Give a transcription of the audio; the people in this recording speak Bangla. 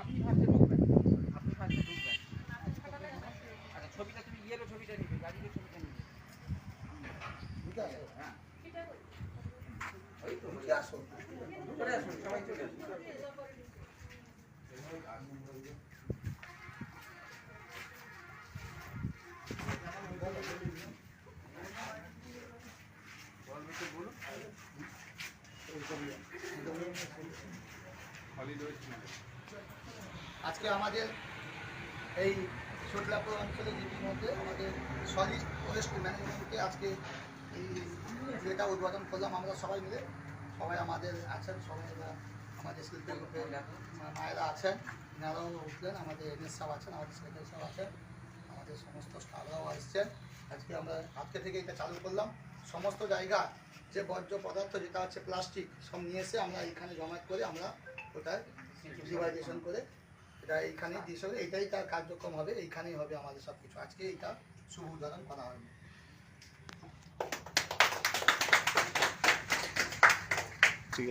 আপনি ফার্স্টে ঢুকবেন আচ্ছা ছবিটা তুমি ইয়েলো ছবিটা নিবে গাড়ির ছবিটা নিবে হ্যাঁ ওই তো চলে সবাই চলে আসুন আজকে আমাদের এই শোটলাপুর অঞ্চলে যেটির মধ্যে আমাদের সলিড ওয়েস্ট ম্যানেজমেন্টকে আজকে এই যেটা উদ্বোধন করলাম, আমরা সবাই মিলে, সবাই আমাদের আছেন, সবাই আমাদের শিল্পী গ্রুপের মায়েরা আছেন এনারাও উঠলেন, আমাদের এনএস সাহেব আছেন, আমাদের সেক্রেটারি সাহেব আছেন, আমাদের সমস্ত স্টাফরাও আসছেন। আজকে আমরা, আজকে থেকে এটা চালু করলাম। সমস্ত জায়গা যে বর্জ্য পদার্থ যেটা আছে প্লাস্টিক সব নিয়ে এসে আমরা এখানে জমা করে আমরা ওটা ডিভাইডেশন করে এটা এইখানেই দিয়ে এটাই তার কার্যক্রম হবে, এইখানেই হবে আমাদের সব কিছু আজকে এটা শুভ উদাহরণ করা হবে